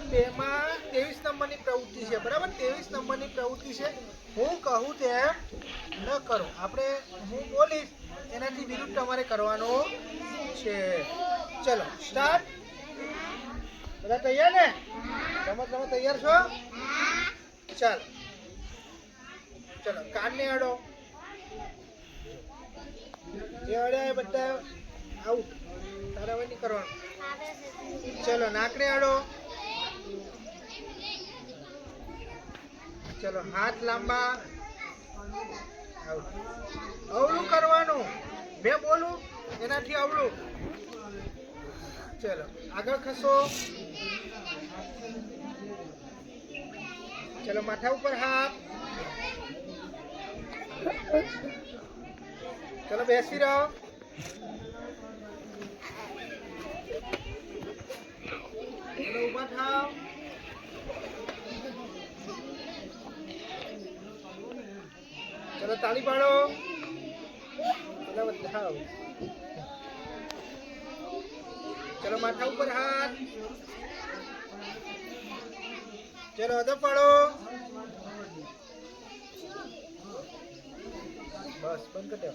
ધોરણ બે માં ત્રેવીસ નંબરની પ્રવૃત્તિ છે, બરાબર? ત્રેવીસ નંબરની પ્રવૃત્તિ છે. હું કહું તેમ ન કરો. આપણે હું બોલીશ એનાથી વિરુદ્ધ તમારે કરવાનું છે. ચલો સ્ટાર્ટ બધા તૈયાર ને? તમે તમે તૈયાર છો? ચાલો. ચલો, કાનને અડો. જે અડ્યા બધા આઉટ તારા નહીં કરવાનું. ચલો, નાકને અડો. ચલો, હાથ લાંબા. અવળું કરવાનું. મેં બોલું, એનાથી અવળું. ચલો, આગળ ખસો. ચલો, માથા ઉપર હાથ. ચલો, બેસી રહો. થાવ ચલો તાળી પાડો. ચલો બધાઓ ચલો માથા ઉપર હાથ. ચલો અધો પાડો. બસ બંધ કરી